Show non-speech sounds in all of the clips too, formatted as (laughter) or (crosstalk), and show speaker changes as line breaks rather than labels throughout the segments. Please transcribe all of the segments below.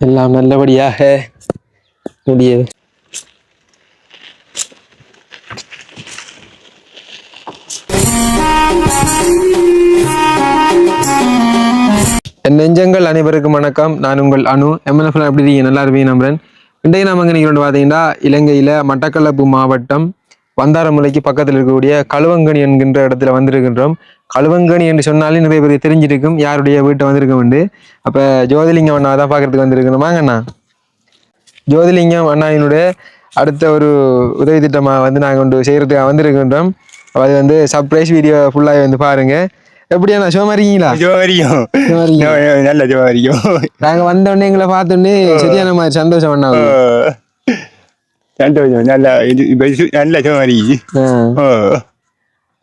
எல்லாம் நல்லபடியாக முடியது. என் நெஞ்சங்கள் அனைவருக்கும் வணக்கம். நான் உங்கள் அனு. எம்என்எஃப்ல எப்படி இருக்கீங்க? நல்லா இருப்பீங்க நம்புறேன் இன்றைய நாம எங்கே பார்த்தீங்கன்னா இலங்கையில மட்டக்களப்பு மாவட்டம் வந்தாரமுலைக்கு பக்கத்தில் இருக்கக்கூடிய கழுவங்கனி என்கின்ற இடத்துல வந்திருக்கின்றோம். கழுவங்கனி என்று சொன்னாலே நிறைய பேர் தெரிஞ்சிருக்கும். யாருடைய வீட்டை வந்திருக்கோம் உண்டு அப்போ ஜோதிலிங்கம் அண்ணா தான் பார்க்கறதுக்கு வந்திருக்கணும். வாங்கண்ணா ஜோதிலிங்கம் அண்ணாவினுடைய அடுத்த ஒரு உதவி திட்டமாக வந்து நாங்கள் கொண்டு செய்கிறதுக்காக வந்திருக்கின்றோம். அது வந்து சர்ப்ரைஸ் வீடியோ ஃபுல்லாக வந்து பாருங்க. எப்படியா சும்மா இருக்கீங்களா?
ஜோவரியும். நல்ல ஜோவரியும்.
நாங்கள் வந்த உடனே எங்களை பார்த்தோன்னே சரியான மாதிரி சந்தோஷம் அண்ணா.
சந்தோஷம் நல்ல இது நல்ல ஓ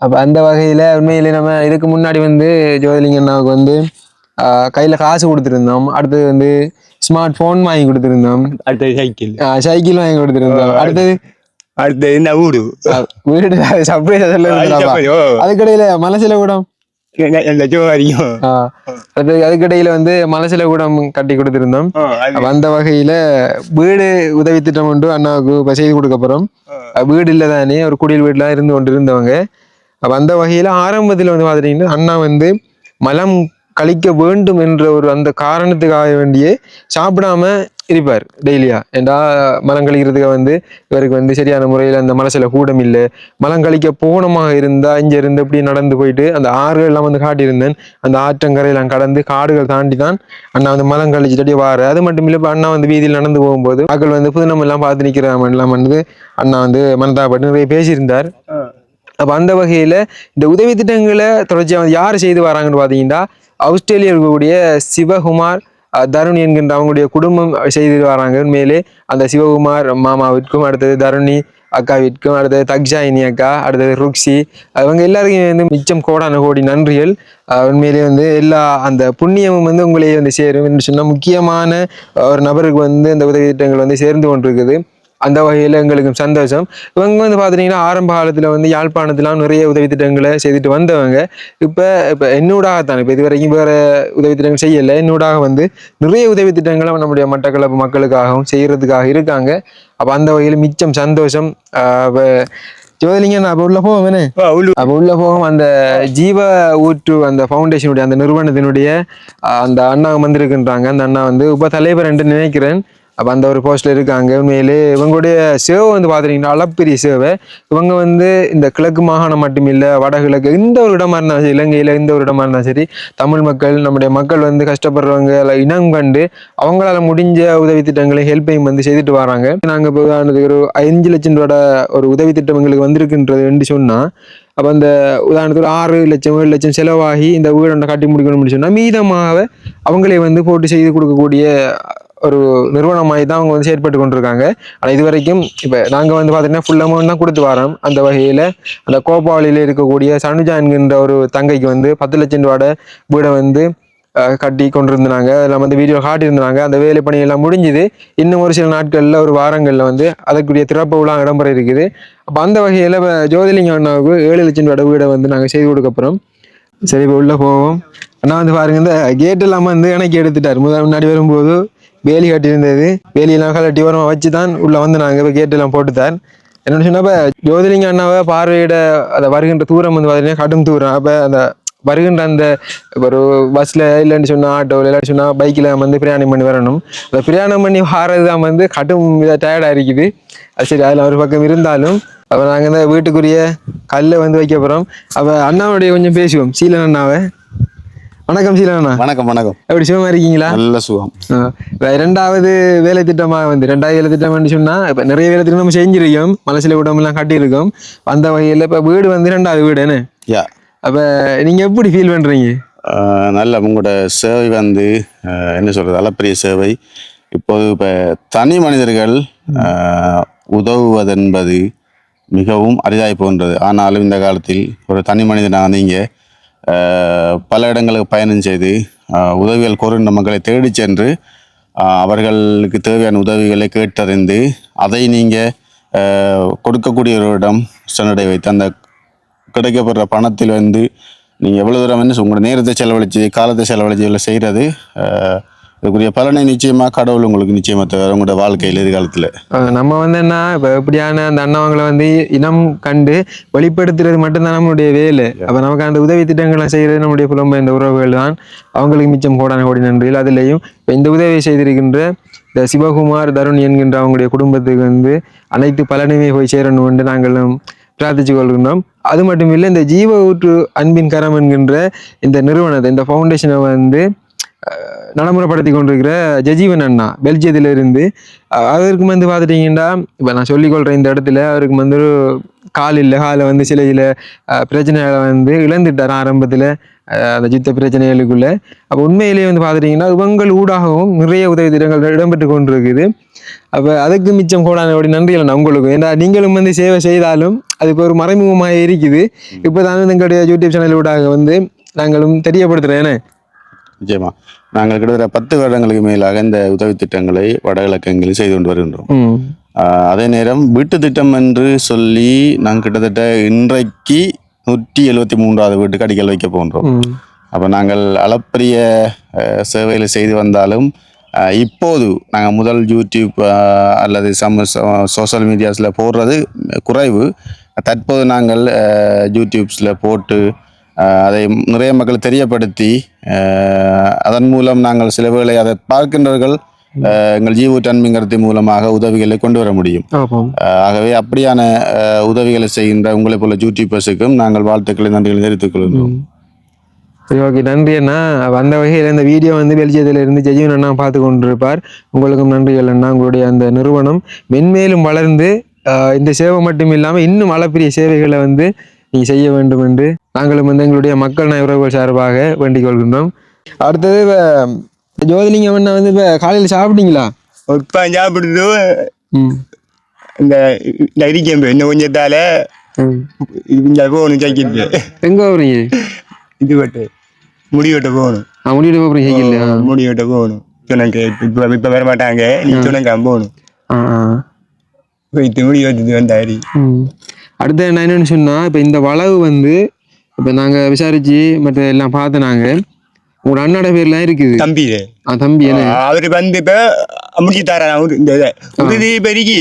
அப்போ அந்த வகையில் உண்மையிலே நம்ம இதுக்கு முன்னாடி வந்து ஜோதிலிங்க அண்ணாவுக்கு வந்து கையில் காசு கொடுத்துருந்தோம் அடுத்தது வந்து ஸ்மார்ட் ஃபோன் வாங்கி கொடுத்துருந்தோம்
அடுத்தது சைக்கிள்
சைக்கிள் வாங்கி கொடுத்துருந்தோம் அடுத்தது
அடுத்தது என்ன
வீடு சர்ப்ரைஸ்
ஓ
அதுக்கடையில மனசுல கூடம் அதுக்கடையில வந்து மனசுல கூடம் கட்டி கொடுத்திருந்தோம். அந்த வகையில வீடு உதவி திட்டம் ஒன்று அண்ணாவுக்கு இப்ப செய்து கொடுக்க போறோம். வீடு இல்லை தானே ஒரு குடில் வீட்டுல இருந்து கொண்டு இருந்தவங்க அப்ப அந்த வகையில ஆரம்பத்துல வந்து பாத்தீங்கன்னா அண்ணா வந்து மலம் கழிக்க வேண்டும் என்ற ஒரு அந்த காரணத்துக்காக வேண்டியே சாப்பிடாம இருப்பார் டெய்லியா ஏண்டா மலம் கழிக்கிறதுக்கு வந்து இவருக்கு வந்து சரியான முறையில் அந்த மனசுல கூடம் இல்லை. மலம் கழிக்க போனமாக இருந்தா இங்கே இருந்து இப்படி நடந்து போயிட்டு அந்த ஆறுகள் எல்லாம் வந்து காட்டியிருந்தேன். அந்த ஆற்றங்கரையெல்லாம் கடந்து காடுகள் தாண்டி தான் அண்ணா வந்து மலம் கழிச்சுட்டு அப்படியே வாரு அது மட்டும் இல்லை இப்போ அண்ணா வந்து வீதியில் நடந்து போகும்போது மக்கள் வந்து புதுநம் எல்லாம் பார்த்து நிற்கிறாம எல்லாம் வந்து அண்ணா வந்து மனதாப்பட்டு நிறைய பேசியிருந்தார். அப்போ அந்த வகையில் இந்த உதவி திட்டங்களை தொடர்ச்சியாக வந்து யார் செய்து வராங்கன்னு பார்த்தீங்கன்னா ஆஸ்திரேலியா இருக்கக்கூடிய சிவகுமார் தருண் என்கின்ற அவங்களுடைய குடும்பம் செய்து வராங்க. உண்மையிலே அந்த சிவகுமார் மாமாவிற்கும் அடுத்தது தருணி அக்காவிற்கும் அடுத்தது தக்ஷாயினி அக்கா அடுத்தது ருக்ஸி அவங்க எல்லாருக்கும் வந்து மிச்சம் கோடான கோடி நன்றிகள். உண்மையிலே வந்து எல்லா அந்த புண்ணியமும் வந்து உங்களே வந்து சேரும். என்று சொன்னால் முக்கியமான ஒரு நபருக்கு வந்து இந்த உதவி திட்டங்கள் வந்து சேர்ந்து கொண்டிருக்குது. அந்த வகையில் எங்களுக்கும் சந்தோஷம். இவங்க வந்து பார்த்துட்டிங்கன்னா ஆரம்ப காலத்தில் வந்து யாழ்ப்பாணத்துலாம் நிறைய உதவி திட்டங்களை செய்துட்டு வந்தவங்க. இப்போ இப்போ என்னூடாகத்தான் இப்போ இது வரைக்கும் வேறு உதவி திட்டங்கள் செய்யலை. என்னூடாக வந்து நிறைய உதவி திட்டங்களை நம்முடைய மட்டக்களப்பு மக்களுக்காகவும் செய்கிறதுக்காக இருக்காங்க. அப்போ அந்த வகையில் மிச்சம் சந்தோஷம் அப்போ ஜோதிலிங்க நான் அப்போ உள்ள
ஓ உள்ளு.
அப்போ உள்ள போகும் அந்த ஜீவ ஊற்று அந்த ஃபவுண்டேஷனுடைய அந்த நிறுவனத்தினுடைய அந்த அண்ணா வந்திருக்குன்றாங்க. அந்த அண்ணா வந்து உப தலைவர் என்று நினைக்கிறேன். அப்போ அந்த ஒரு போஸ்ட்டில் இருக்காங்க உண்மையிலே இவங்களுடைய சேவை வந்து பார்த்துட்டீங்கன்னா அளப்பெரிய சேவை. இவங்க வந்து இந்த கிழக்கு மாகாணம் மட்டுமில்லை வடகிழக்கு எந்த ஒரு இடமா இருந்தாலும் சரி இலங்கையில் எந்த ஒரு இடமா இருந்தாலும் சரி தமிழ் மக்கள் நம்முடைய மக்கள் வந்து கஷ்டப்படுறவங்க எல்லாம் இனம் கண்டு அவங்களால முடிஞ்ச உதவி திட்டங்களை ஹெல்ப்பையும் வந்து செய்துட்டு வராங்க. நாங்கள் இப்போ உதாரணத்துக்கு ஒரு அஞ்சு லட்சம் ரூபாய் ஒரு உதவி திட்டம் எங்களுக்கு வந்திருக்குன்றது என்று சொன்னால் அப்போ அந்த உதாரணத்துக்கு ஆறு லட்சம் ஏழு லட்சம் செலவாகி இந்த வீடு கட்டி முடிக்கணும்னு சொன்னால் மீதமாக அவங்களே வந்து போட்டு செய்து கொடுக்கக்கூடிய ஒரு நிறுவனமாகி தான் அவங்க வந்து செயற்பட்டு கொண்டிருக்காங்க. ஆனால் இது வரைக்கும் இப்போ நாங்கள் வந்து பார்த்தீங்கன்னா ஃபுல் அமௌண்ட் தான் கொடுத்து வரோம். அந்த வகையில் அந்த கோபாவளியில் இருக்கக்கூடிய சனுஜா என்கின்ற ஒரு தங்கைக்கு வந்து பத்து லட்சம் ரூபாட வீடை வந்து கட்டி கொண்டிருந்தாங்க. அதில் வந்து வீடியோ காட்டியிருந்தாங்க. அந்த வேலை பணியெல்லாம் முடிஞ்சுது. இன்னும் ஒரு சில நாட்களில் ஒரு வாரங்களில் வந்து அதற்குரிய திறப்பு விழா இடம்பெற இருக்குது. அப்போ அந்த வகையில் ஜோதிலிங்க அண்ணாவுக்கு ஏழு லட்சம் ரூபாய் வீடை வந்து நாங்கள் செய்து கொடுக்க போகிறோம் சரி இப்போ உள்ளே போவோம். அண்ணா வந்து பாருங்க இந்த கேட் இல்லாமல் வந்து எனக்கு எடுத்துட்டார். முதல் முன்னாடி வரும்போது வேலி கட்டியிருந்தது. வேலியெல்லாம் கலட்டி ஓரமாக வச்சு தான் உள்ளே வந்து நாங்கள் இப்போ கேட்டெல்லாம் போட்டுத்தான் என்னென்னு சொன்னால் சொன்னப்ப ஜோதிலிங்க அண்ணாவை பார்வையிட அந்த வருகின்ற தூரம் வந்து பார்த்தீங்கன்னா கடும் தூரம். அப்போ அந்த வருகின்ற அந்த ஒரு பஸ்ஸில் இல்லைன்னு சொன்னால் ஆட்டோவில் இல்லைன்னு சொன்னால் பைக்கில் வந்து பிரயாணம் பண்ணி வரணும். அந்த பிரயாணம் பண்ணி வாரது தான் வந்து கடும் இதாக டயர்டாக இருக்குது. அது சரி அதில் ஒரு பக்கம் இருந்தாலும் அப்போ நாங்கள் இந்த வீட்டுக்குரிய கல்லை வந்து வைக்க போகிறோம் அப்போ அண்ணாவுடைய கொஞ்சம் பேசுவோம் சீலன் அண்ணாவை. வணக்கம் சீலன் அண்ணா
வணக்கம் வணக்கம்.
எப்படி சுகமாக இருக்கீங்களா?
நல்ல சுகம்.
இரண்டாவது வேலை திட்டமாக வந்து ரெண்டாவது வேலை திட்டம்னு சொன்னா இப்ப நிறைய வேலை திட்டம் நம்ம செஞ்சிருக்கோம். மனசுல உடம்பெல்லாம் கட்டியிருக்கோம். அந்த வகையில இப்ப வீடு வந்து ரெண்டாவது வீடு என்ன?
யா.
அப்ப நீங்க எப்படி ஃபீல் பண்றீங்க?
ஆஹ் நல்ல உங்களோட சேவை வந்து என்ன சொல்றது அளப்பரிய சேவை. இப்போது இப்போ தனி மனிதர்கள் உதவுவதென்பது மிகவும் அரிதாய் போன்றது ஆனாலும் இந்த காலத்தில் ஒரு தனி மனிதனாக நீங்கள் பல இடங்களுக்கு பயணம் செய்து உதவிகள் கோருகின்ற மக்களை தேடி சென்று அவர்களுக்கு தேவையான உதவிகளை கேட்டறிந்து அதை நீங்கள் கொடுக்கக்கூடியவரிடம் சென்றடை வைத்து அந்த கிடைக்கப்படுற பணத்தில் வந்து நீங்கள் எவ்வளோ தூரம் வந்து உங்களோட நேரத்தை செலவழித்து காலத்தை செலவழிச்சு இதில் செய்கிறது இதுக்குரிய பலனை நிச்சயமாக கடவுள் உங்களுக்கு நிச்சயமாக தவிர உங்களோட வாழ்க்கையில் எதிர்காலத்தில்.
நம்ம வந்து என்ன இப்போ எப்படியான அந்த அண்ணவங்களை வந்து இனம் கண்டு வெளிப்படுத்துறது மட்டும்தான் நம்மளுடைய வேலை. அப்போ நமக்கு அந்த உதவி திட்டங்களை செய்கிறது நம்முடைய புலம்பெயர்ந்த உறவுகள் தான். அவங்களுக்கு மிச்சம் கோடான கோடி நன்றிகள். அதுலேயும் இப்போ இந்த உதவியை செய்திருக்கின்ற இந்த சிவகுமார் தருண் என்கின்ற அவங்களுடைய குடும்பத்துக்கு வந்து அனைத்து பலனுமே போய் சேரணும் என்று நாங்களும் பிரார்த்திச்சு கொள்கின்றோம். அது மட்டும் இல்லை இந்த ஜீவ ஊற்று அன்பின் கரம் என்கின்ற இந்த நிறுவனத்தை இந்த ஃபவுண்டேஷனை வந்து நடைமுறைப்படுத்தி கொண்டிருக்கிற ஜஜீவன் அண்ணா பெல்ஜியத்திலிருந்து அவருக்கு வந்து பார்த்துட்டிங்கன்னா இப்போ நான் சொல்லிக்கொள்கிறேன் இந்த இடத்துல அவருக்கு வந்து ஒரு கால் இல்லை காலில் வந்து சில சில பிரச்சனைகளை வந்து இழந்துட்டார் ஆரம்பத்தில் அந்த யுத்த பிரச்சனைகளுக்குள்ள. அப்போ உண்மையிலேயே வந்து பார்த்துட்டிங்கன்னா இவங்கள் ஊடாகவும் நிறைய உதவி திட்டங்கள் இடம்பெற்று கொண்டிருக்குது. அப்போ அதுக்கு மிச்சம் கோடான நன்றிகள் நான் உங்களுக்கு ஏன்னா நீங்களும் வந்து சேவை செய்தாலும் அது இப்போ ஒரு மறைமுகமாக இருக்குது. இப்போ தான் எங்களுடைய யூடியூப் சேனல் ஊடாக வந்து நாங்களும் தெரியப்படுத்துகிறேன் ஏன்னா
நிச்சயமா. நாங்கள் கிட்டத்தட்ட பத்து வருடங்களுக்கு மேலாக இந்த உதவி திட்டங்களை வடகிழக்கங்களில் செய்து கொண்டு வருகின்றோம். அதே நேரம் வீட்டு திட்டம் என்று சொல்லி நாங்கள் கிட்டத்தட்ட இன்றைக்கு நூற்றி எழுபத்தி மூன்றாவது வீட்டுக்கு அடிக்கல் வைக்க போகின்றோம்.
ம்.
அப்போ நாங்கள் அளப்பரிய சேவைகளை செய்து வந்தாலும் இப்போது நாங்கள் முதல் யூடியூப் அல்லது சம சோஷியல் மீடியாஸில் போடுறது குறைவு. தற்போது நாங்கள் யூடியூப்ஸில் போட்டு அதை நிறைய மக்கள் தெரியப்படுத்தி அதன் மூலம் நாங்கள் சில வேளை அதை பார்க்கின்றவர்கள் எங்கள் ஜீவ தன்மைங்கிறது மூலமாக உதவிகளை கொண்டு வர முடியும். ஆகவே அப்படியான உதவிகளை செய்கின்ற உங்களை போல யூடியூபர்ஸுக்கும் நாங்கள் வாழ்த்துக்களை நன்றிகளை தெரிவித்துக் கொள்கிறோம்
சரி ஓகே நன்றி அண்ணா. அந்த வகையில் இந்த வீடியோ வந்து பெல்ஜியத்தில் இருந்து ஜெஜீவன் அண்ணா பார்த்து கொண்டிருப்பார். உங்களுக்கும் நன்றிகள் அண்ணா. உங்களுடைய அந்த நிறுவனம் மென்மேலும் வளர்ந்து இந்த சேவை மட்டும் இல்லாமல் இன்னும் அளப்பரிய சேவைகளை வந்து நீங்கள் செய்ய வேண்டும் என்று நாங்களும் வந்து எங்களுடைய மக்கள் உறவுகள் சார்பாக வேண்டிக் கொள்கின்றோம். அடுத்தது இப்போ ஜோதிலிங்கம் அண்ணா வந்து இப்போ காலையில் சாப்பிட்டீங்களா?
இப்போ சாப்பிடுறது
ம்.
இந்த இருக்கேன் இன்னும் கொஞ்சத்தால. இந்த போகணும் சைக்கிள்
எங்கே போகிறீங்க
இது வெட்டு முடி வெட்ட போகணும்.
ஆ முடிவிட்டு போகிறீங்க சைக்கிள்
முடி வெட்ட போகணும். சொன்னாங்க இப்போ இப்போ வர மாட்டாங்க நீ சொன்னாங்க போகணும்.
ஆ
போயிட்டு முடி வெட்டுட்டு வந்தாரி.
அடுத்து என்ன என்னன்னு சொன்னா இப்போ இந்த வளவு வந்து இப்போ நாங்கள் விசாரிச்சு மற்ற எல்லாம் பார்த்து நாங்கள் உங்களோட அண்ணோட பேர்லாம் இருக்குது.
தம்பி.
தம்பி
அவரு வந்து இப்ப முடிச்சு தரேன். அவரு இந்த. உறுதி பெருகி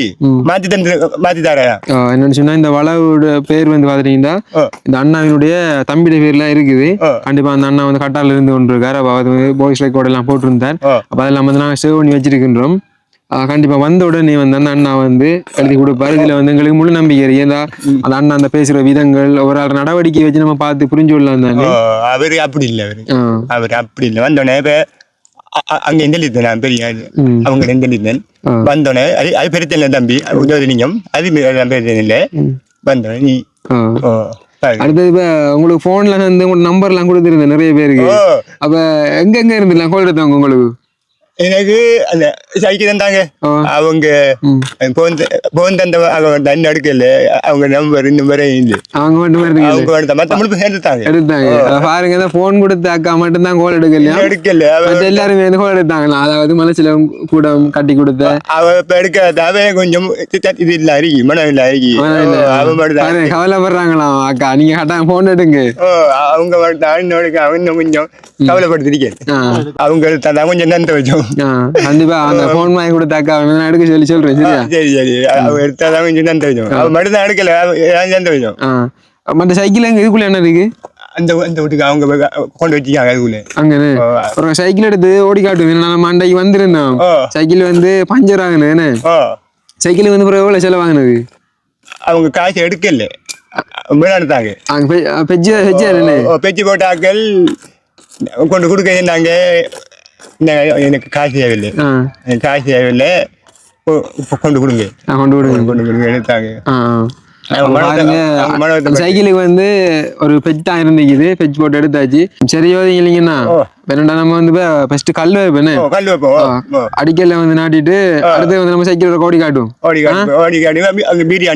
மாத்தி தந்து மாத்தி தரேன்.
என்னன்னு சொன்னா இந்த வளவோட பேர் வந்து பார்த்துட்டீங்கன்னா
ஆ.
இந்த அண்ணாவினுடைய தம்பியோட பேர்லாம் இருக்குது. கண்டிப்பா அந்த அண்ணா வந்து கட்டால இருந்து கொண்டிருக்காரு. அப்போ அது பாய்ஸ் ரெக்கார்ட் எல்லாம் போட்டிருந்தார். அப்போ அதெல்லாம் வந்து நாங்கள் சேவ் பண்ணி வச்சிருக்கின்றோம். கண்டிப்பா. வந்த உடனே வந்து அந்த அண்ணா வந்து எழுதி கொடுப்பாரு. இதுல வந்து எங்களுக்கு முழு நம்பிக்கை ஏன்னா அந்த அண்ணா அந்த பேசுற விதங்கள் ஒரு ஆள் நடவடிக்கை வச்சு நம்ம பார்த்து புரிஞ்சு கொள்ளலாம் தானே?
அவரு அப்படி இல்ல அவரு. அவரு அப்படி இல்ல. வந்தோடனே அங்க லித்தன் நான் பெரிய. அவங்க எந்த லித்தன்
ஆ.
வந்தோடனே அது அது பெருத்தல தம்பி. உதவிலிங்கம் அது பெருத்தல இல்ல வந்தோடனே நீ.
அடுத்தது இப்ப உங்களுக்கு போன்ல வந்து உங்க நம்பர் எல்லாம் கொடுத்துருந்தேன் நிறைய பேருக்கு. அப்ப எங்க எங்க இருந்துலாம் கோல் எடுத்தவங்க உங்களுக்கு.
எனக்கு அந்த சைக்கிள் தந்தாங்க. அவங்க. போன் தந்த அவங்க தண்ணி அடுக்கல அவங்க நம்பர் இன்னும் வரையும் இல்லை
அவங்க
அவங்க வந்து மத்த முழுப்பு
எடுத்தாங்க. அத பாருங்க இந்த போன் கொடுத்த அக்கா மட்டும் தான் கோல்
எடுக்கல.
மத்த எல்லாருமே வந்து கோல் எடுத்தாங்களா? அதாவது மனசுல கூட கட்டி கொடுத்த?
அவ இப்ப எடுக்காத அவன் கொஞ்சம் இது இல்ல அருகி மனம் இல்ல அருகி.
அவன்
மட்டும் தான்.
கவலைப்படுறாங்களாம் அக்கா? நீங்க கட்டாங்க போன் எடுங்க.
அவங்க மட்டும் தான் இன்னும் கொஞ்சம் கவலைப்படுத்திருக்கேன். அவங்க தான் கொஞ்சம் நந்த வச்சோம்.
கண்டிப்பா அந்த போன் வாங்கி கொடுத்த அக்கா வேணா நான் எடுக்க சொல்லி சொல்றேன் சரியா?
சரி சரி. அவ எடுத்தாதான் கொஞ்சம் நந்த வச்சோம் அவன் மட்டும் தான் எடுக்கல அவன்
மற்ற சைக்கிள் இதுக்குள்ள என்ன இருக்கு?
அந்த அந்த வீட்டுக்கு அவங்க கொண்டு வச்சிருக்காங்க அதுக்குள்ள.
அங்கன்னு? ஒரு சைக்கிள் எடுத்து ஓடி காட்டுவேன் நான் மண்டைக்கு வந்திருந்தோம். சைக்கிள் வந்து பஞ்சர் ஆகுனேன்னு. சைக்கிள் வந்து பிறகு எவ்வளோ செலவாகுனது
அவங்க காசு எடுக்கல.
பெஜ்ஜி என்ன?
பெச்சு போட்டாக்கள் கொண்டு கொடுக்க நான் எனக்கு காசு தேவையில்லை எனக்கு காசு தேவையில்லை கொ- கொண்டு கொடுங்க
கொண்டு விடுங்க
கொண்டு கொடுங்க எடுத்தாங்க
அந்த சைக்கிளுக்கு வந்து ஒரு பெஜ் தான் இருந்துக்குது பெஜ் போட்டு எடுத்தாச்சு சரி யோதிங்க இல்லைங்கண்ணா
ஓ.
வேணா நம்ம வந்து ஃபர்ஸ்ட் கல் வைப்பேனே
ஓ, கல் வைப்போம்.
அடிக்கல்ல வந்து நாட்டிட்டு அடுத்து வந்து நம்ம சைக்கிள் கோடி காட்டும்
ஓடி காட்டி ஓடி காட்டி அங்க- அங்க பீடி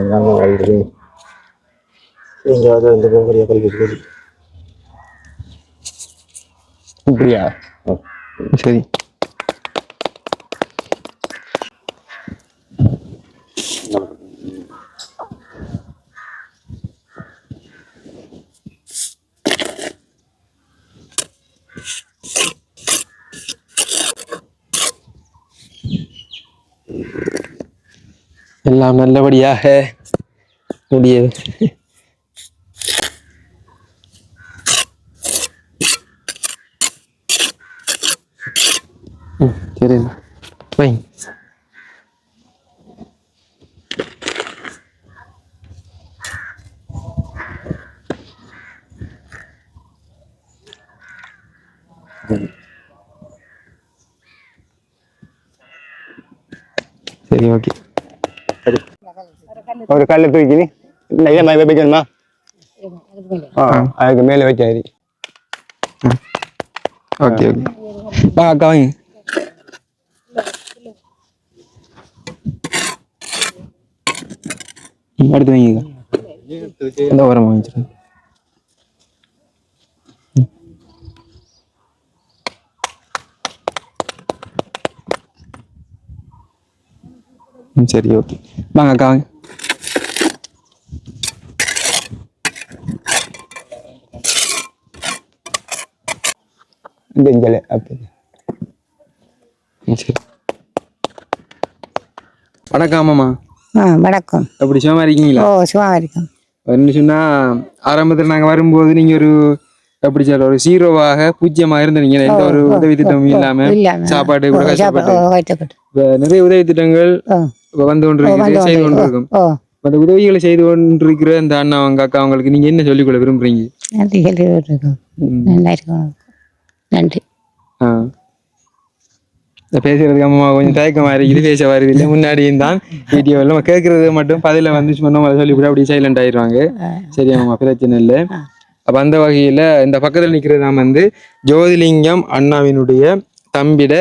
அனுப்பிடுவோம்
ஓ ம், சரி கல்வி
ஓ. இப்படியா
சரி எல்லாம் நல்லபடியாக முடியது ம் சரி வை சரி ஓகே
ஒரு கல்லை தூக்கி இல்லை வைக்கணுமா ஆ அதுக்கு மேலே வச்சாரு
ஓகே ஓகே. வா அக்கா வாங்க. அடுத்து வாங்கிக்கா இந்த உரம் வாங்கிச்சிருங்க ம் சரி ஓகே. வாங்க அக்கா வாங்க. சரி வணக்கம் மாமா.
ஆ வணக்கம்.
அப்படி சும்மா இருக்கீங்களா?
ஓ சும்மா இருக்கும்.
என்ன சொன்னா ஆரம்பத்துல நாங்க வரும்போது நீங்க ஒரு எப்படி சொல்ற ஒரு சீரோவாக பூஜ்ஜியமா இருந்தீங்க எந்த ஒரு உதவி திட்டமும் இல்லாம சாப்பாடு கூட கஷ்டப்பட்டு நிறைய உதவி திட்டங்கள் வந்து கொண்டு
ஓ, வந்து
இருக்குது செய்து கொண்டு
கொண்டு-
இருக்கும்.
ஓ.
அந்த உதவிகளை செய்து கொண்டிருக்கிற இந்த அண்ணா அவங்க அக்கா அவங்களுக்கு நீங்க என்ன சொல்லிக் கொள்ள விரும்புறீங்க.
நல்லா இருக்கும். நன்றி.
பேசுறதுக்கு அம்மா கொஞ்சம் தயக்கமா இருக்குது பேச வருது இல்லை முன்னாடியும் தான் வீடியோவில் நம்ம கேட்கறது மட்டும் பதில வந்து அதை சொல்லிவிட்டு அப்படியே சைலண்ட் ஆயிடுவாங்க. சரி அம்மா பிரச்சனை இல்லை. அப்ப அந்த வகையில இந்த பக்கத்துல நிக்கிறது நாம வந்து ஜோதிலிங்கம் அண்ணாவினுடைய தம்பிட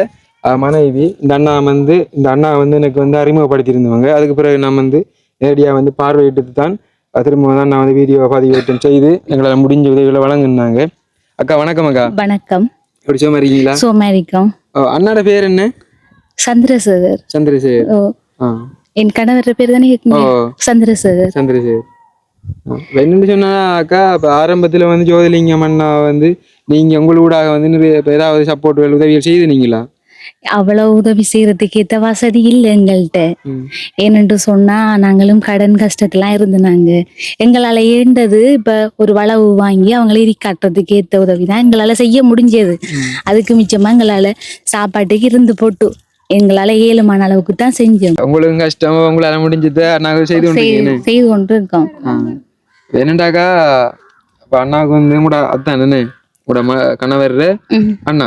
மனைவி. இந்த அண்ணா வந்து இந்த அண்ணா வந்து எனக்கு வந்து அறிமுகப்படுத்தியிருந்தவங்க. அதுக்கு பிறகு நான் வந்து நேரடியாக வந்து பார்வையிட்டு தான். திரும்ப தான் நான் வந்து வீடியோ பதிவேற்றம் செய்து எங்களால் முடிஞ்ச உதவிகளை வழங்குனாங்க. அக்கா வணக்கம் அக்கா.
வணக்கம்.
எப்படி சும்மா இருக்கீங்களா? ஓ, அண்ணாட பேர் என்ன?
சந்திரசேகர்.
சந்திரசேகர்.
என் கணவர் பேர் தானே. சந்திரசேகர்.
சந்திரசேகர். என்னன்னு சொன்னா அக்கா இப்ப ஆரம்பத்துல வந்து ஜோதிலிங்கம் அண்ணா வந்து நீங்க உங்களூடாக வந்து ஏதாவது சப்போர்ட் உதவிகள் செய்துனீங்களா
அவ்வளவு உதவி செய்யறதுக்கு ஏத்த வசதி இல்லை எங்கள்கிட்ட. ஏனென்று சொன்னா நாங்களும் கடன் கஷ்டத்துலாம் இருந்தாங்க எங்களால ஏண்டது? இப்ப ஒரு வளவு வாங்கி அவங்கள இரி காட்டுறதுக்கு ஏத்த உதவி தான் எங்களால செய்ய முடிஞ்சது. அதுக்கு மிச்சமா எங்களால சாப்பாட்டுக்கு இருந்து போட்டு எங்களால ஏழுமான அளவுக்கு தான் செஞ்சோம்.
உங்களுக்கும் கஷ்டம் உங்களால முடிஞ்சது நாங்க செய்து
செய்து கொண்டு இருக்கோம்
என்னண்டாக்கா? அண்ணாவுக்கு வந்து கூட அத்தான் என்ன கூட ம கணவர். அண்ணா.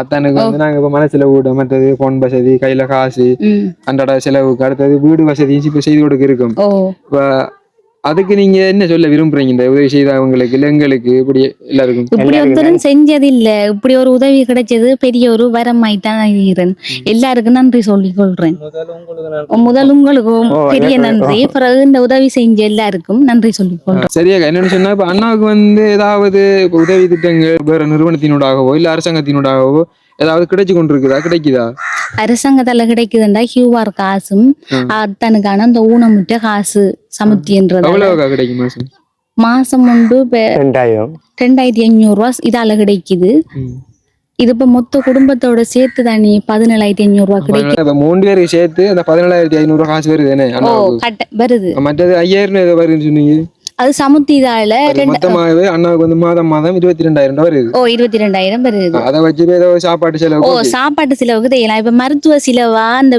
அத்தானுக்கு வந்து நாங்க இப்ப மனசுல வீடு மற்றது போன் வசதி கையில காசு அன்றாட செலவுக்கு. அடுத்தது வீடு வசதி இப்ப செய்து கொடுக்க இருக்கும். இப்ப அதுக்கு நீங்க என்ன சொல்ல விரும்புறீங்க? இந்த உதவி செய்தவங்களுக்கு இல்ல எங்களுக்கு இப்படி எல்லாருக்கும்?
இப்படி ஒருத்தரும் செஞ்சது இல்ல இப்படி ஒரு உதவி கிடைச்சது பெரிய ஒரு வரமாய்த்தான் இருக்கிறேன் எல்லாருக்கும் நன்றி சொல்லிக் கொள்றேன் முதல் உங்களுக்கும் பெரிய நன்றி. பிறகு இந்த உதவி செஞ்ச எல்லாருக்கும் நன்றி சொல்லிக் கொள்றேன்
சரியாக்கா. என்னன்னு சொன்னா இப்ப அண்ணாவுக்கு வந்து ஏதாவது உதவி திட்டங்கள் வேற நிறுவனத்தினூடாகவோ இல்ல அரசாங்கத்தினூடாகவோ ஏதாவது கிடைச்சு கொண்டிருக்குதா? கிடைக்குதா?
அரசாங்கத்தால கிடைக்குதுண்டா கியூஆர் காசும் அத்தனுக்கான அந்த ஊனமுற்ற காசு
கிடைக்கும் மாசம்
உண்டு ரெண்டாயிரத்தி ஐநூறு ரூபா இதால கிடைக்குது. இது இப்ப மொத்த குடும்பத்தோட சேர்த்து தானே பதினேழாயிரத்தி ஐநூறு ரூபா கிடைக்கும்
மூணு பேருக்கு சேர்த்து அந்த பதினேழாயிரத்தி ஐநூறு ரூபாய் காசு வருது
வருது.
மற்றது ஐயாயிரம் வருதுன்னு சொன்னீங்க.
அது
அது
ரெண்டு
மொத்தமாகவே அண்ணாவுக்கு வந்து மாதம் மாதம் இருபத்தி ரெண்டாயிரம் ரூபாய் வருது.
ஓ இருபத்தி ரெண்டாயிரம் வருது
அதை வச்சு ஏதோ சாப்பாட்டு செலவு
ஓ சாப்பாட்டு செலவுக்கு தெரியலாம் இப்ப மருத்துவ செலவா அந்த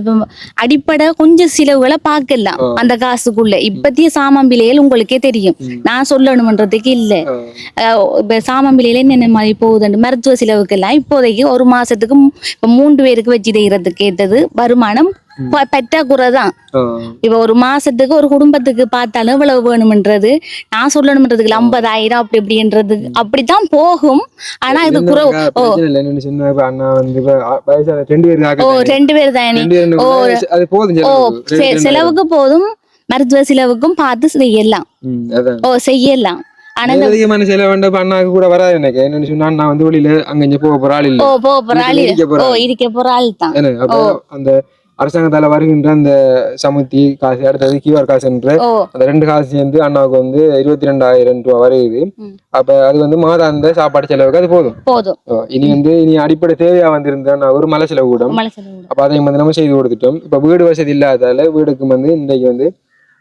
அடிப்படை கொஞ்சம் செலவுகளை பார்க்கலாம். அந்த காசுக்குள்ள. இப்பத்திய சாமான் விலைகள் உங்களுக்கே தெரியும். நான் சொல்லணுமன்றதுக்கு இல்ல. இப்ப சாமான் விலையில என்னென்ன மாதிரி போகுதுன்னு மருத்துவ செலவுக்கு எல்லாம் இப்போதைக்கு ஒரு மாசத்துக்கு இப்ப மூன்று பேருக்கு வச்சு செய்யறதுக்கு ஏத்தது வருமானம் ப- பற்றாக்குறை தான் இப்ப ஒரு மாசத்துக்கு ஒரு குடும்பத்துக்கு பார்த்தாலும் இவ்வளவு வேணும்ன்றது நான் சொல்லணும்ன்றதுக்கு ஐம்பதாயிரம் அப்படி இப்படின்றது அப்படித்தான் போகும். ஆனா இது குறவு ஓ.
ரெண்டு
ஓ பேர் தானே? ஓ, ஓ
செலவுக்கு.
போதும். மருத்துவ செலவுக்கும் பார்த்து செய்யலாம். ஓ செய்யலாம். ஆனா இந்த
அதிகமான செலவு வேண்டாம் இப்ப அண்ணாக்கு கூட வராது எனக்கு. என்னன்னு சொன்னா நான் வந்து வெளியில அங்க இங்க போக போற ஆள் இல்ல.
ஓ போ போற ஆளு.
இருக்க போற ஆள்.
தான்.
அந்த அரசாங்கத்தால வருகின்ற அந்த சமுத்தி காசு அடுத்தது கியூஆர் காசுன்ற
ஓ.
அந்த ரெண்டு காசு சேர்ந்து அண்ணாவுக்கு வந்து இருபத்தி ரெண்டாயிரம் ரூபாய் வருது. அப்ப அது வந்து மாதாந்த சாப்பாடு செலவுக்கு அது போதும். இனி வந்து இனி அடிப்படை தேவையா வந்திருந்தா நான் ஒரு மலை செலவு கூடம். அப்ப அதையும் வந்து நம்ம செய்து கொடுத்துட்டோம். இப்ப வீடு வசதி இல்லாதால வீடுக்கு வந்து இன்றைக்கு வந்து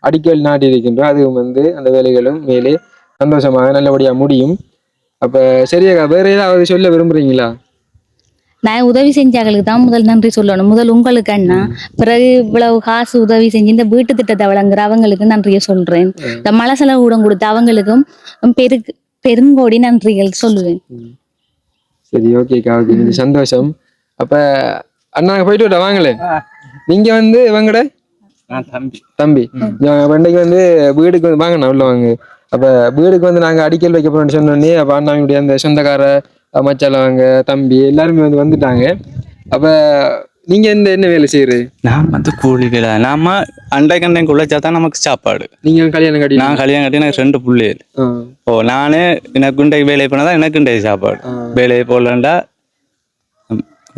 அடிக்கல் நாட்டி இருக்கின்றோம் அதுவும் வந்து அந்த வேலைகளும் மேலே சந்தோஷமாக நல்லபடியா முடியும். அப்ப சரியாக்கா வேற ஏதாவது சொல்ல விரும்புறீங்களா?
நான் உதவி செஞ்சாங்களுக்கு தான் முதல் நன்றி சொல்லணும். முதல் உங்களுக்கு அண்ணா. பிறகு இவ்வளவு காசு உதவி செஞ்சு இந்த வீட்டு திட்டத்தை வழங்குற அவங்களுக்கு நன்றியை சொல்றேன். இந்த மலை செலவு கூடம் கொடுத்த அவங்களுக்கும் பெரு பெருங்கோடி நன்றிகள் சொல்லுவேன்.
சரி ஓகேக்கா ஓகே சந்தோஷம். அப்ப அண்ணா போயிட்டு விட்டா வாங்களே. நீங்க வந்து இவங்கட
தம்பி.
தம்பி. இன்னைக்கு வந்து வீடுக்கு வந்து வாங்கண்ணா உள்ள வாங்க. அப்ப வீடுக்கு வந்து நாங்க அடிக்கல் வைக்க போறோம்னு சொன்னோடனே அப்ப அண்ணாவுடைய அந்த சொந்தக்கார மச்சாலவங்க தம்பி எல்லாருமே வந்து வந்துட்டாங்க. அப்ப நீங்க இந்த என்ன வேலை செய்யறது?
நான் வந்து கூலி வேலை. நாம அண்டை கண்டைக்கு உழைச்சா தான் நமக்கு சாப்பாடு.
நீங்க கல்யாணம் கட்டி
நான் கல்யாணம் கட்டி எனக்கு ரெண்டு பிள்ளைகள் ஓ நானே எனக்கு இன்றைக்கு வேலையை பண்ணாதான் எனக்கு இன்றைக்கு சாப்பாடு. வேலையை போடலண்டா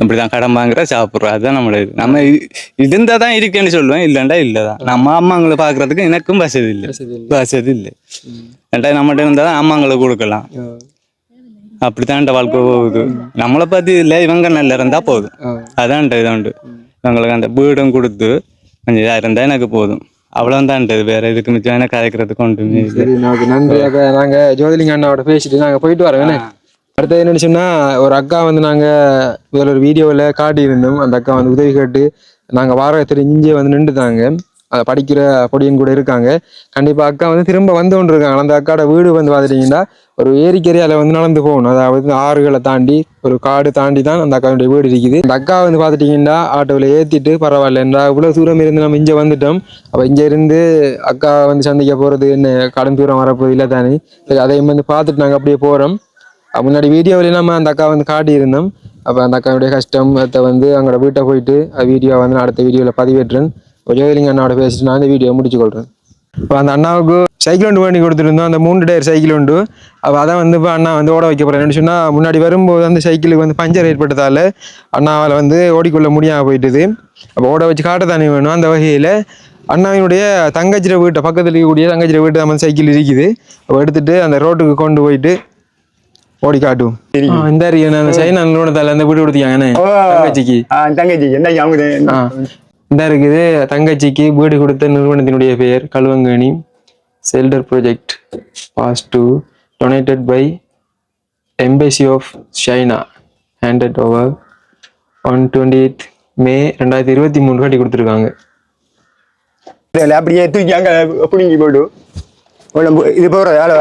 இப்படிதான் கடன் வாங்குற சாப்பிட்றோம் அதுதான் நம்மளோட இது. நம்ம இருந்தா தான் இருக்கேன்னு சொல்லுவேன். இல்லைண்டா இல்லைதான். நம்ம அம்மாங்களை பார்க்கறதுக்கு எனக்கும் வசதி இல்லை.
வசதி இல்லை.
ரெண்டாவது நம்மகிட்ட இருந்தால் தான் அம்மாங்களை கொடுக்கலாம்
ஆ,
அப்படித்தான் இந்த வாழ்க்கை போகுது. நம்மளை பத்தி இல்லை இவங்க நல்லா இருந்தா போதும்.
ஆ.
அதான் இதாண்டு இவங்களுக்கு அந்த வீடும் கொடுத்து கொஞ்சம் இதா இருந்தா எனக்கு போதும். அவ்வளவுதான் வேற இதுக்கு மிச்சம் எனக்கு கதைக்கிறதுக்கு ஒன்றுமே
சரி நமக்கு நன்றி. அப்ப நாங்க ஜோதிலிங்க அண்ணாவோட பேசிட்டு நாங்க போயிட்டு வரோம் என்ன? அடுத்தது என்னன்னு சொன்னா ஒரு அக்கா வந்து நாங்க முதல்ல ஒரு வீடியோவில் காட்டியிருந்தோம். அந்த அக்கா வந்து உதவி கேட்டு நாங்க வார தெரிஞ்சே வந்து நின்றுதாங்க. படிக்கிற பொடியும் கூட இருக்காங்க. கண்டிப்பாக அக்கா வந்து திரும்ப வந்து கொண்டு இருக்காங்க அந்த அக்காவோட வீடு வந்து பார்த்துட்டீங்கன்னா ஒரு ஏரிக்கரையால வந்து நடந்து போகணும். அதாவது ஆறுகளை தாண்டி ஒரு காடு தாண்டி தான் அந்த அக்காவுடைய வீடு இருக்குது. அந்த அக்கா வந்து பார்த்துட்டீங்கன்னா ஆட்டோவில் ஏற்றிட்டு பரவாயில்ல என்றா இவ்வளோ தூரம் இருந்து நம்ம இங்கே வந்துட்டோம். அப்போ இங்கே இருந்து அக்கா வந்து சந்திக்க போகிறது என்ன? கடன் தூரம் வரப்போகுது இல்லை தானே? சரி அதையும் வந்து பார்த்துட்டு நாங்கள் அப்படியே போகிறோம் முன்னாடி வீடியோவில் நம்ம அந்த அக்கா வந்து காட்டியிருந்தோம். அப்போ அந்த அக்காவுடைய கஷ்டம் அதை வந்து அவங்களோட வீட்டை போயிட்டு வீடியோ வந்து அடுத்த வீடியோவில் பதிவேற்றேன் இப்போ ஜோதிலிங்க அண்ணாவோட பேசிட்டு நான் இந்த வீடியோ முடிச்சு கொள்கிறேன் இப்போ அந்த அண்ணாவுக்கு சைக்கிள் ஒன்று வேண்டி கொடுத்துருந்தோம் அந்த மூன்று டயர் சைக்கிள் உண்டு அப்போ அதை வந்து இப்போ அண்ணா வந்து ஓட வைக்க போகிறேன் சொன்னால் முன்னாடி வரும்போது அந்த சைக்கிளுக்கு வந்து பஞ்சர் ஏற்பட்டதால் அண்ணாவால் வந்து ஓடிக்கொள்ள முடியாமல் போயிட்டுது. அப்போ ஓட வச்சு காட்ட தானே வேணும் அந்த வகையில் அண்ணாவினுடைய தங்கச்சிர வீட்டை பக்கத்தில் இருக்கக்கூடிய தங்கச்சிர வீட்டு நம்ம சைக்கிள் இருக்குது. அப்போ எடுத்துட்டு அந்த ரோட்டுக்கு கொண்டு போயிட்டு ஓடி காட்டும் இந்த சைனா நிறுவனத்தால் அந்த வீடு கொடுத்தியாங்கண்ணே
ஓ.
தங்கச்சிக்கு.
என்ன
இந்த இருக்குது தங்கச்சிக்கு வீடு கொடுத்த நிறுவனத்தினுடைய பெயர் கல்வங்கணி shelter project phase two donated by embassy of China handed over on twenty May ரெண்டாயிரத்தி இருபத்தி மூணு கட்டி கொடுத்துருக்காங்க.
அப்படியே தூக்கி அங்கே பிடிங்கி போய்டும் இது போகிற வேலை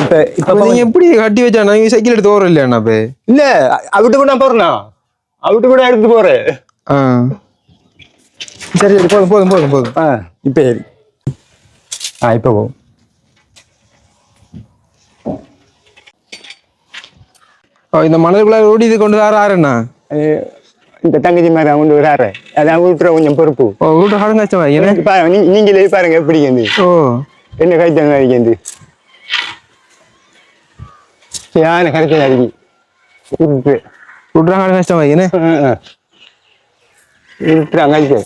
இப்ப இப்ப
எப்படி கட்டி வச்சா? நீங்க சைக்கிள் எடுத்து ஓரம் இல்லையாண்ணா இப்போ
இல்ல அவிட்டு கூட நான் போறேனா அவிட்டு கூட எடுத்து போறேன்.
ஆ. சரி சரி போதும் போதும் போதும் போதும்.
ஆ இப்ப ஏறி. ஆ இப்ப போ.
ஓ, இந்த மணலுக்குள்ள ஓடி இது கொண்டு வர ஆறுண்ணா?
இந்த தங்கச்சி மாதிரி கொண்டு வராரு அதான் விட்டுற கொஞ்சம் பொறுப்பு.
ஓ வீட்டு
நீ- நீங்களே பாருங்க எப்படி
ஓ.
என்ன கைத்தங்க சரியான கரைச்சல் அடிக்கி வீட்டு
காலம் கஷ்டமா ஏன்னா
விட்டுறாங்க அடிக்க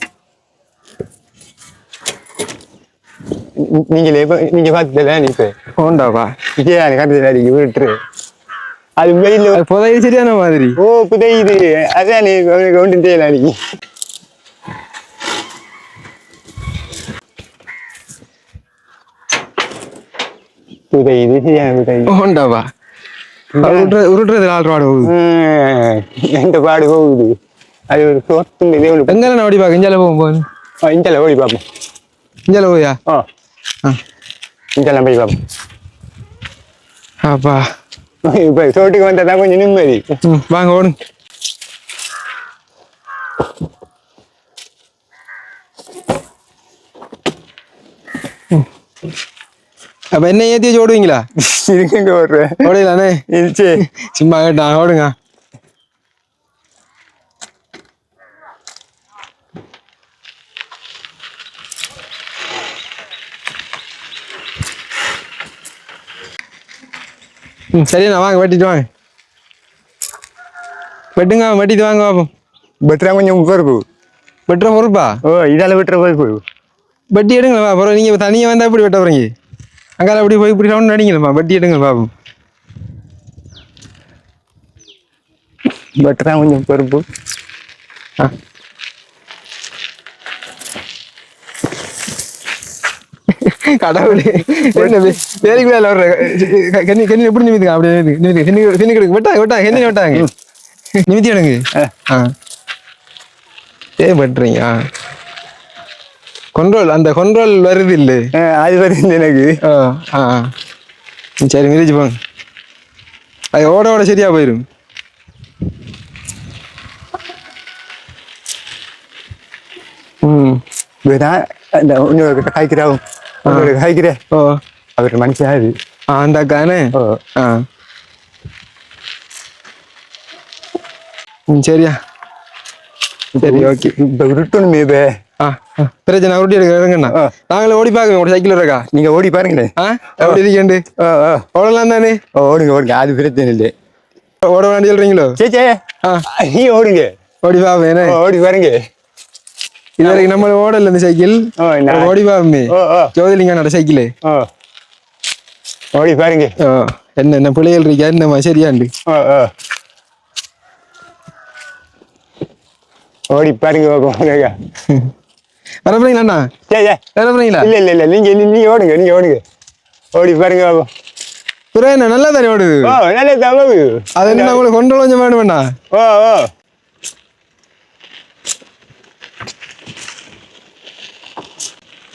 நீங்களே இப்ப நீங்க பார்த்துல இப்ப
போண்டாப்பா
சரியான கரைச்சல் அடிக்கி விட்டுரு அது வெயில
அது புதையல் சரியான மாதிரி
ஓ புதையுது அதான் நீ அடிக்கி புதையுது சரியான புதையுது
உருட்டுறது ஆள் பாடு போகுது.
எந்த பாடு போகுது. அது ஒரு சோத்து இதே ஒன்று
எங்கே நான் ஓடி பார்க்க? இஞ்சால போகும் போகுது
இஞ்சல ஓடி பார்ப்போம்.
இஞ்சால போயா
ஆ.
ஆ.
இஞ்சலாம் போய் பார்ப்போம்.
அப்பா.
இப்போ சோட்டுக்கு வந்தால் தான் கொஞ்சம் நிம்மதி.
வாங்க ஓடுங்க. ம். அப்ப என்ன ஏத்தி ஓடுவீங்களா
இருக்குங்க ஓடுறேன்
ஓடலானே
இருந்துச்சு
சும்மா கேட்டா ஓடுங்க ம் சரிண்ணா வாங்க வெட்டிட்டு வாங்க வெட்டுங்க வெட்டிட்டு வாங்க பாப்போம்
பெட்டரா கொஞ்சம் பொறுப்பு
பெட்டரா பொறுப்பா
ஓ இதால பெட்டரா பொறுப்பு
வெட்டி எடுங்களா அப்புறம் நீங்க தனியாக வந்தா எப்படி வெட்ட போறீங்க அங்கால அப்படி போய் இப்படி ரவுண்ட் அடிங்களா வட்டி எடுங்க பாப்போம்
வெட்டுறா கொஞ்சம் பொறுப்பு.
ஆ. கடவுளே. என்ன வேலைக்கு வேலை வர்ற கண்ணி கண்ணி எப்படி நிமித்துங்க? அப்படி நிமித்து கண்ணி கண்ணி கிடக்கு. வெட்டாங்க வெட்டாங்க கண்ணி வெட்டாங்க. நிமித்தி எடுங்க. ஆ. ஏ வெட்டுறீங்க. ஆ. கொண்ட்ரோல் அந்த கொண்ட்ரோல் வருது இல்லை
அது வருது எனக்கு.
சரி மிதிச்சு போங்க அது ஓட ஓட சரியா போயிடும் ம்.
வேணா அந்த இன்னொரு காய்க்கிறாவும் இன்னொரு காய்க்கிற.
ஓ.
அவர் மனுஷன் அது
ஆ அந்த அக்கானே?
ஓ.
ஆ. ம் சரியா. சரி ஓகே.
இப்போ விட்டுணுமே
ஆ. பிரச்சனை உருட்டி எடுக்க எடுங்கண்ணா
ஆ.
நாங்களே ஓடி பார்க்க உங்களோட சைக்கிள் இருக்கா?
நீங்க ஓடி பாருங்களேன்
ஆ? எப்படி இருக்கேண்டு ஓடலாம் தானே?
ஓடுங்க ஓடுங்க. அது பிரச்சனை இல்லை.
ஓட வேண்டி சொல்றீங்களோ?
சே சே.
ஆ.
நீ ஓடுங்க.
ஓடி பாப்பேன்
ஓடி பாருங்க.
இது வரைக்கும் நம்ம ஓடல இந்த சைக்கிள் ஓடி
ஓ
ஜோதிலிங்கனோட சைக்கிள்
ஓடி பாருங்க.
என்ன என்ன பிள்ளைகள் இருக்கா? என்னம்மா சரியாண்டு?
ஓடி பாருங்க சே
வரப்பீங்களா
இல்ல இல்ல இல்ல. நீங்க நீ- நீங்க ஓடுங்க நீங்க ஓடுங்க. ஓடி பாருங்க
நல்லா தானே ஓடுது?
ஓ நல்ல தவறு
அது என்ன உங்களுக்கு கொண்டு கொஞ்சம் வேணுமெண்ணா
ஓ ஓ.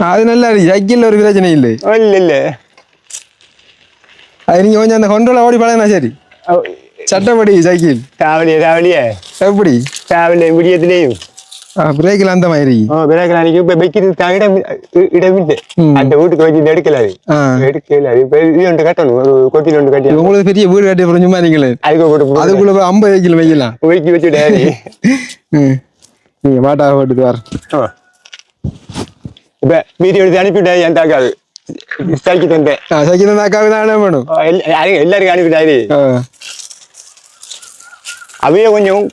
அது நல்லா இருக்கு. ஒரு பிரச்சனை இல்லை.
ஓ, இல்ல இல்ல.
அது நீங்க கொஞ்சம் அந்த கொண்டோல ஓடி பழகினா சரி. சட்டப்படி சைக்கிள்.
ராவலியே ராவலியே
எப்படி?
ராவலியே விடியத்திலேயும்
பிரேக்கில் அந்த மாதிரி
பிறகு நாளைக்கு இப்ப வைக்கிறது தான் இடம் இ- இடம் இல்லை
ம்.
அந்த வீட்டுக்கு வச்சு எடுக்கல அது எடுக்கல அது இப்ப இது ஒன்று கட்டணும் ஒரு கொட்டில் ஒன்று கட்டி
உங்களுக்கு பெரிய வீடு கட்டி சும்மா இருக்கீங்களே
அதுக்கு போட்டு
அதுக்குள்ள போய் ஐம்பது சைக்கிள் வைக்கலாம்
ஒதுக்கி வச்சு டேடி
ம் நீங்க பாட்டா போட்டுட்டு வர
இப்ப வீடியோ எடுத்து அனுப்பிவிட்டா என் தாக்காது சைக்கிள் தந்தேன்
ஆ சைக்கிள் தான் வேணும்
எல்லாருக்கும் அனுப்பிட்டாரு அவையே கொஞ்சம்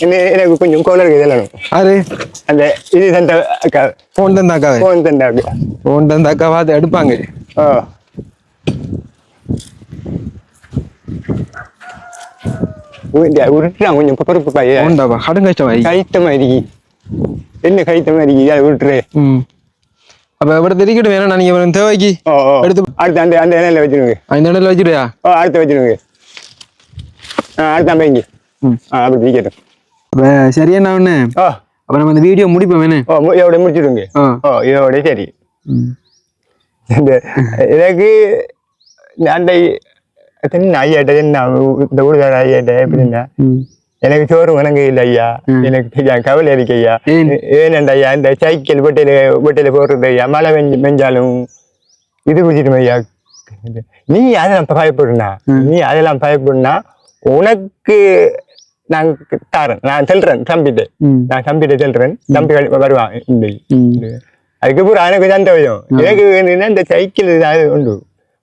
என்ன எனக்கு கொஞ்சம் கோல இருக்கு இதெல்லாம்
ஆறு
அந்த இது தந்த அக்கா
ஃபோன் தந்தா அக்காவே
போன் தந்த அக்கா
ஃபோன் தந்த அக்கா பார்த்து எடுப்பாங்க
உ- உருட்டுறான் கொஞ்சம் பொறுப்பு பையன்
ஃபோன்டாப்பா கடும் கஷ்டமா
கைத்தமா இருக்கி என்ன கைத்தமா இருக்கி அதை விட்டுரு
ம் அப்போ எப்படி தெரிக்கட்டும் வேணும் நீங்க தேவைக்கு எடுத்து
அடுத்து அந்த அந்த இலையில வச்சிருங்க
இந்த இடத்துல வச்சுடுயா
ஓ அடுத்து வச்சிருங்க ஆ அடுத்து வைங்க
ம்.
ஆ அப்படி பிடிக்கட்டும்
அப்போ சரியா நான் ஒன்று
ஓ
அப்போ நம்ம இந்த வீடியோ முடிப்போம் வேணும்
ஓ இதோட முடிச்சிடுங்க. ஓ இதோட சரி. எனக்கு அந்த ஐயாட்ட என்ன இந்த ஊருக்கார ஐயாட்ட எப்படின்னா எனக்கு சோறு வணங்க இல்லை ஐயா எனக்கு கவலை இருக்கு ஐயா.
ஏன்?
ஏனண்டா ஐயா இந்த சைக்கிள் பொட்டையில பொட்டையில போடுறது ஐயா. மழை பெஞ்சு பெஞ்சாலும் இது குடிச்சிடும் ஐயா. நீ அதெல்லாம் பயப்படுனா நீ அதெல்லாம் பயப்படுனா உனக்கு நான் தாரேன் நான் செல்றேன் தம்பிட்டு நான் தம்பிட்ட செல்றேன். தம்பி வருவான்
ம்.
அதுக்கப்புறம் எனக்கு சந்தோஷம் எனக்கு இந்த சைக்கிள் அது உண்டு?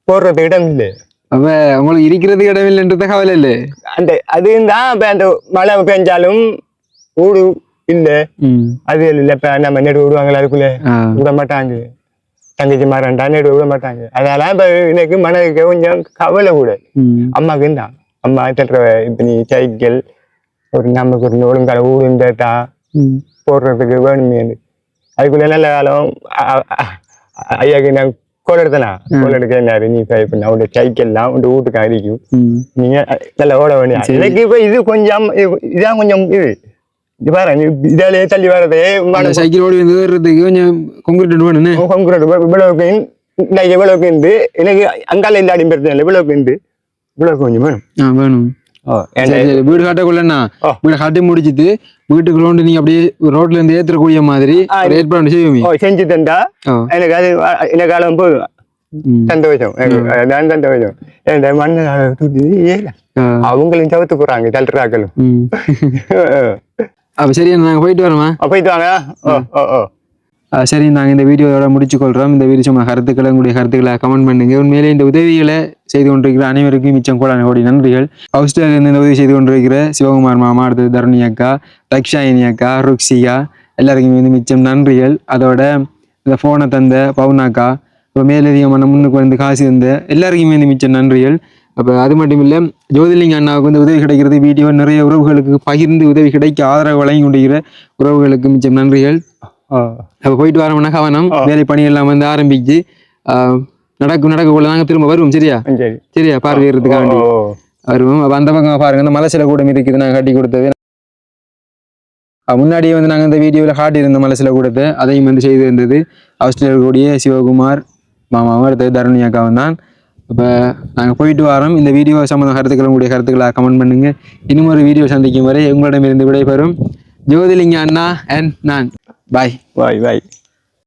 போடுறது இடம் இல்லை.
அப்போ உங்களுக்கு இருக்கிறதுக்கு இடம் இல்லைன்றத கவலை இல்லை?
அந்த அது தான் இப்ப அந்த மழை பெஞ்சாலும் ஊடு இல்லை. அது இல்லை இப்ப நம்ம நெடு விடுவாங்களா அதுக்குள்ள. விட மாட்டாங்க. தங்கச்சி மாறண்டா நெடு விட மாட்டாங்க. அதெல்லாம் இப்ப எனக்கு மனதுக்கு கொஞ்சம் கவலை கூட. அம்மாவுக்கு தான். அம்மா சொல்ற இப்ப நீ சைக்கிள் ஒரு நமக்கு ஒரு ஒழுங்கால
ம்.
போடுறதுக்கு வேணுமே. அதுக்குள்ள நல்ல காலம் ஐயாக்கு நான் கோல் எடுத்தனா? கோல் எடுக்க என்ன நீ இப்ப நான் உன் சைக்கிள்லாம் உன் வீட்டுக்கு அடிக்கும். நீங்க நல்லா ஓட வேண்டிய எனக்கு இப்ப இது கொஞ்சம் இது- இதான் கொஞ்சம் இது. இது பாரு இதாலே தள்ளி
அந்த சைக்கிள் ஓடி வந்து ஏறுறதுக்கு கொஞ்சம் கொங்கிரீட் வேணும்னு.
கொங்குறது இவ்வளவுக்கு இருந்து எனக்கு அங்கால பிரச்சனை இல்லை இவ்வளவுக்கு இருந்து இவ்வளவுக்கு கொஞ்சம் வேணும்.
வேணும். வீடு கட்டக்குள்ளண்ணா.
ஓ.
வீடு கட்டி முடிச்சிட்டு வீட்டுக்குள்ள நீங்க அப்படியே ரோட்ல இருந்து ஏத்துறக்கூடிய மாதிரி ஏற்பாடு செய்வோமே
ஓ செஞ்சு தந்தா எனக்கு அது எனக்கு காலம் போதும். சந்தோஷம் அதான் சந்தோஷம் இந்த மண்ணு. அவங்களும் தவிர்த்து போறாங்க தள்ளுறாக்களும்.
ம். (laughs) அப்ப சரியா நாங்க போயிட்டு வரோமா
போயிட்டு வாங்க. ஓ ஓ ஓ
சரி நாங்கள் இந்த வீடியோவோட முடிச்சுக்கொள்கிறோம் இந்த வீடியோ சும்மா கருத்துக்களை உங்களுடைய கருத்துக்களை கமெண்ட் பண்ணுங்க. உண்மையிலே இந்த உதவிகளை செய்து கொண்டிருக்கிற அனைவருக்கும் மிச்சம் கூட கோடி நன்றிகள். ஆஸ்திரேலியாவிலிருந்து இந்த உதவி செய்து கொண்டிருக்கிற சிவகுமார் மாமா அடுத்தது தருணி அக்கா தக்ஷாயினி அக்கா ருக்ஷிகா எல்லாருக்கும் வந்து மிச்சம் நன்றிகள். அதோட இந்த ஃபோனை தந்த பவுனாக்கா இப்போ மேலதிகமான முன்னுக்கு வந்து காசு தந்த எல்லாருக்குமே வந்து மிச்சம் நன்றிகள். அப்போ அது மட்டும் இல்லை ஜோதிலிங்க அண்ணாவுக்கு வந்து உதவி கிடைக்கிறது வீடியோ நிறைய உறவுகளுக்கு பகிர்ந்து உதவி கிடைக்க ஆதரவு வழங்கி கொண்டிருக்கிற உறவுகளுக்கு மிச்சம் நன்றிகள். அப்போ போயிட்டு வரோம்னா கவனம் வேலை பணி எல்லாம் வந்து ஆரம்பிச்சு நடக்கும் நடக்கக்குள்ள நாங்கள் திரும்ப வருவோம் சரியா?
சரி.
சரியா? பார்வையிடுறதுக்காக வேண்டி. வருவோம். அப்போ அந்த பக்கம் பாருங்க இந்த மலை சில கூடம் இருக்குது நாங்கள் கட்டி கொடுத்தது. முன்னாடியே வந்து நாங்கள் இந்த வீடியோவில் காட்டியிருந்த மலை சில கூடத்தை அதையும் வந்து செய்து இருந்தது ஆஸ்திரேலியா கூடிய சிவகுமார் மாமாவும் அடுத்தது தருணி அக்காவும் தான். இப்போ நாங்கள் போயிட்டு வரோம். இந்த வீடியோ சம்மந்த கருத்துக்கள் உங்களுடைய கருத்துக்களை கமெண்ட் பண்ணுங்க. இன்னும் ஒரு வீடியோ சந்திக்கும் வரை உங்களிடமிருந்து விடைபெறும். ஜோதிலிங்க அண்ணா அண்ட் நான். பாய்
பாய் பாய்